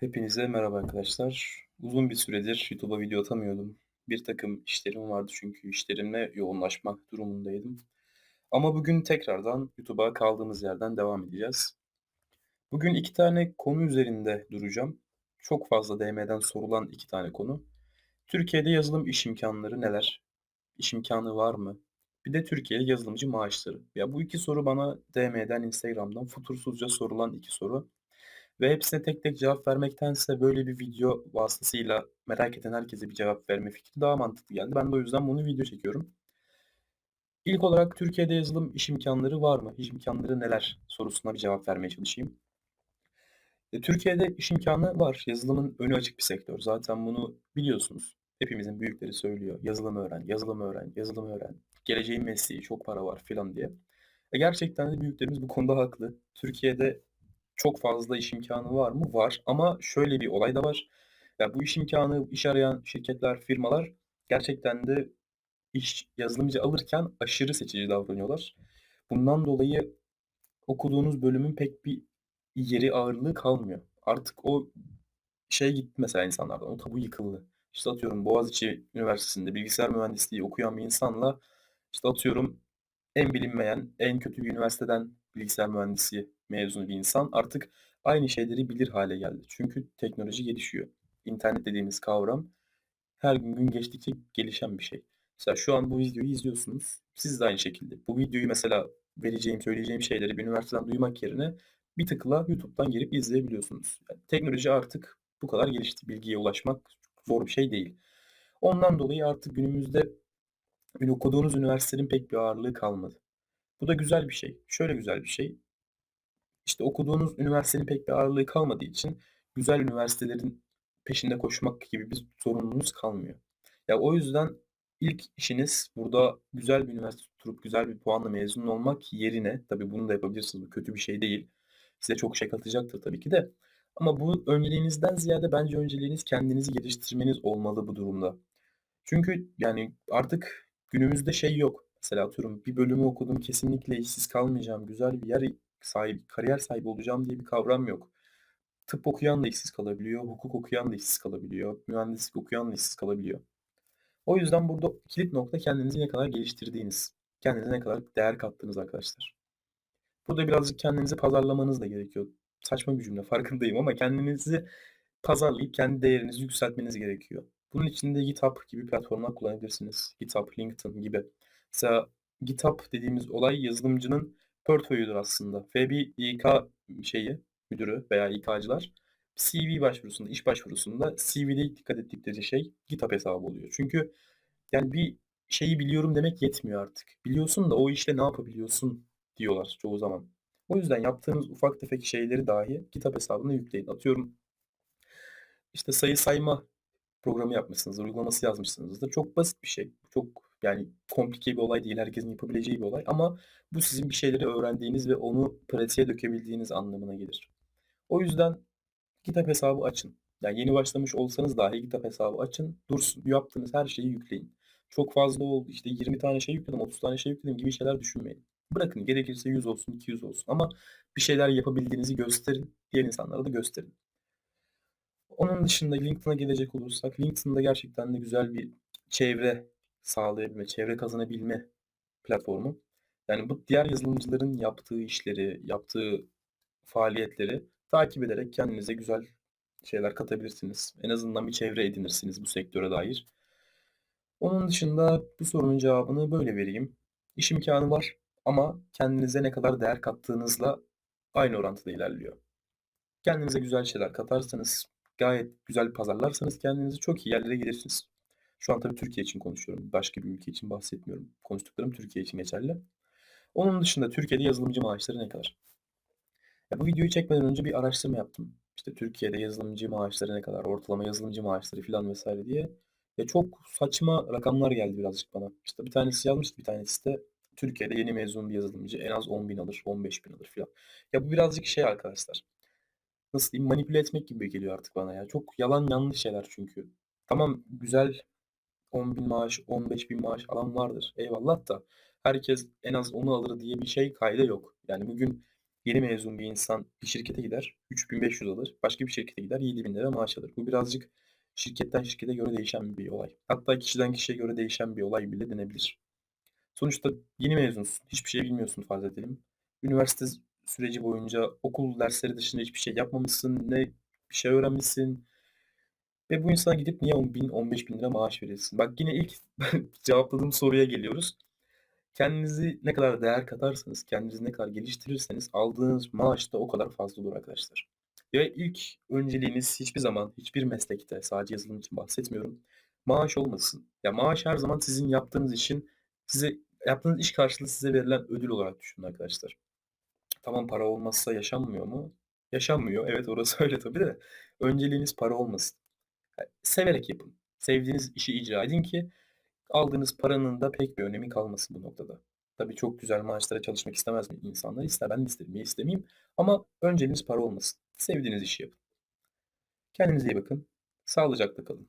Hepinize merhaba arkadaşlar. Uzun bir süredir YouTube'a video atamıyordum. Bir takım işlerim vardı çünkü işlerimle yoğunlaşmak durumundaydım. Ama bugün tekrardan YouTube'a kaldığımız yerden devam edeceğiz. Bugün iki tane konu üzerinde duracağım. Çok fazla DM'den sorulan iki tane konu. Türkiye'de yazılım iş imkanları neler? İş imkanı var mı? Bir de Türkiye'de yazılımcı maaşları. Ya bu iki soru bana DM'den, Instagram'dan futursuzca sorulan iki soru. Ve hepsine tek tek cevap vermektense böyle bir video vasıtasıyla merak eden herkese bir cevap verme fikri daha mantıklı geldi. Ben de o yüzden bunu video çekiyorum. İlk olarak Türkiye'de yazılım iş imkanları var mı? İş imkanları neler? sorusuna bir cevap vermeye çalışayım. E, Türkiye'de iş imkanı var. Yazılımın önü açık bir sektör. Zaten bunu biliyorsunuz. Hepimizin büyükleri söylüyor. Yazılım öğren, yazılım öğren, yazılım öğren. Geleceğin mesleği, çok para var filan diye. E gerçekten de büyüklerimiz bu konuda haklı. Türkiye'de çok fazla iş imkanı var mı? Var ama şöyle bir olay da var. Ya bu iş imkanı, iş arayan şirketler, firmalar gerçekten de iş yazılımcı alırken aşırı seçici davranıyorlar. Bundan dolayı okuduğunuz bölümün pek bir yeri, ağırlığı kalmıyor. Artık o şey gitti mesela insanlardan, o tabu yıkıldı. İşte atıyorum Boğaziçi Üniversitesi'nde bilgisayar mühendisliği okuyan bir insanla işte atıyorum en bilinmeyen, en kötü bir üniversiteden bilgisayar mühendisi mezunu bir insan artık aynı şeyleri bilir hale geldi. Çünkü teknoloji gelişiyor. İnternet dediğimiz kavram her gün gün geçtikçe gelişen bir şey. Mesela şu an bu videoyu izliyorsunuz. Siz de aynı şekilde. Bu videoyu mesela vereceğim, söyleyeceğim şeyleri bir üniversiteden duymak yerine bir tıkla YouTube'dan girip izleyebiliyorsunuz. Yani teknoloji artık bu kadar gelişti. Bilgiye ulaşmak zor bir şey değil. Ondan dolayı artık günümüzde okuduğunuz üniversitenin pek bir ağırlığı kalmadı. Bu da güzel bir şey. Şöyle güzel bir şey. İşte okuduğunuz üniversitenin pek bir ağırlığı kalmadığı için güzel üniversitelerin peşinde koşmak gibi bir sorumluluğunuz kalmıyor. Ya o yüzden ilk işiniz burada güzel bir üniversite tutup güzel bir puanla mezun olmak yerine tabii bunu da yapabilirsiniz. Bu kötü bir şey değil. Size çok şey katacaktır tabii ki de. Ama bu önceliğinizden ziyade bence önceliğiniz kendinizi geliştirmeniz olmalı bu durumda. Çünkü yani artık günümüzde şey yok. Mesela atıyorum bir bölümü okudum kesinlikle işsiz kalmayacağım. Güzel bir yer sahibi, kariyer sahibi olacağım diye bir kavram yok. Tıp okuyan da işsiz kalabiliyor, hukuk okuyan da işsiz kalabiliyor, mühendislik okuyan da işsiz kalabiliyor. O yüzden burada kilit nokta kendinizi ne kadar geliştirdiğiniz, kendinize ne kadar değer kattığınız arkadaşlar. Burada birazcık kendinizi pazarlamanız da gerekiyor. Saçma bir cümle farkındayım ama kendinizi pazarlayıp kendi değerinizi yükseltmeniz gerekiyor. Bunun için de GitHub gibi platformlar kullanabilirsiniz. GitHub, LinkedIn gibi. Mesela GitHub dediğimiz olay yazılımcının portföyüdür aslında. Bir İK şeyi, müdürü veya İK'cılar CV başvurusunda, iş başvurusunda CV'de dikkat ettikleri şey GitHub hesabı oluyor. Çünkü yani bir şeyi biliyorum demek yetmiyor artık. Biliyorsun da o işte ne yapabiliyorsun diyorlar çoğu zaman. O yüzden yaptığınız ufak tefek şeyleri dahi GitHub hesabına yükleyin. Atıyorum işte sayı sayma programı yapmışsınızdır, uygulaması yazmışsınızdır. Çok basit bir şey. Çok yani komplike bir olay değil, herkesin yapabileceği bir olay ama bu sizin bir şeyleri öğrendiğiniz ve onu pratiğe dökebildiğiniz anlamına gelir. O yüzden GitHub hesabı açın. Yani yeni başlamış olsanız dahi GitHub hesabı açın. Dursun, yaptığınız her şeyi yükleyin. Çok fazla oldu, işte 20 tane şey yükledim, 30 tane şey yükledim gibi şeyler düşünmeyin. Bırakın gerekirse 100 olsun, 200 olsun ama bir şeyler yapabildiğinizi gösterin. Diğer insanlara da gösterin. Onun dışında LinkedIn'a gelecek olursak LinkedIn'da gerçekten de güzel bir çevre sağlayabilme, çevre kazanabilme platformu. Yani bu diğer yazılımcıların yaptığı işleri, yaptığı faaliyetleri takip ederek kendinize güzel şeyler katabilirsiniz. En azından bir çevre edinirsiniz bu sektöre dair. Onun dışında bu sorunun cevabını böyle vereyim. İş imkanı var ama kendinize ne kadar değer kattığınızla aynı orantıda ilerliyor. Kendinize güzel şeyler katarsanız, gayet güzel pazarlarsanız kendinizi çok iyi yerlere gelirsiniz. Şu an tabii Türkiye için konuşuyorum. Başka bir ülke için bahsetmiyorum. Konuştuklarım Türkiye için geçerli. Onun dışında Türkiye'de yazılımcı maaşları ne kadar? Ya bu videoyu çekmeden önce bir araştırma yaptım. İşte Türkiye'de yazılımcı maaşları ne kadar, ortalama yazılımcı maaşları falan vesaire diye. Ya çok saçma rakamlar geldi birazcık bana. İşte bir tanesi yazmıştı, bir tanesi de Türkiye'de yeni mezun bir yazılımcı en az 10 bin alır, 15 bin alır falan. Ya bu birazcık şey arkadaşlar. Nasıl diyeyim manipüle etmek gibi geliyor artık bana ya. Çok yalan yanlış şeyler çünkü. Tamam güzel 10 bin maaş, 15 bin maaş alan vardır. Eyvallah da herkes en az onu alır diye bir şey kayda yok. Yani bugün Yeni mezun bir insan bir şirkete gider, 3.500 alır. Başka bir şirkete gider, ₺7.000 maaş alır. Bu birazcık şirketten şirkete göre değişen bir olay. Hatta kişiden kişiye göre değişen bir olay bile denebilir. Sonuçta yeni mezunsun, hiçbir şey bilmiyorsun farz edelim. Üniversite süreci boyunca okul dersleri dışında hiçbir şey yapmamışsın, ne bir şey öğrenmişsin. Ve bu insana gidip niye on bin, on beş bin lira maaş verilsin? Bak yine ilk cevapladığım soruya geliyoruz. Kendinizi ne kadar değer katarsanız, kendinizi ne kadar geliştirirseniz aldığınız maaş da o kadar fazla olur arkadaşlar. Ve ilk önceliğiniz hiçbir zaman, hiçbir meslekte, sadece yazılım için bahsetmiyorum, maaş olmasın. Ya maaş her zaman sizin yaptığınız işin, size yaptığınız iş karşılığı size verilen ödül olarak düşünün arkadaşlar. Tamam para olmazsa yaşanmıyor mu? Yaşanmıyor. Evet orası öyle tabii de. Önceliğiniz para olmasın. Severek yapın. Sevdiğiniz işi icra edin ki aldığınız paranın da pek bir önemi kalmasın bu noktada. Tabii çok güzel maaşlara çalışmak istemez mi insanlar? İster, ben isterim, niye istemeyeyim? Ama önceliğiniz para olmasın. Sevdiğiniz işi yapın. Kendinize iyi bakın. Sağlıcakla kalın.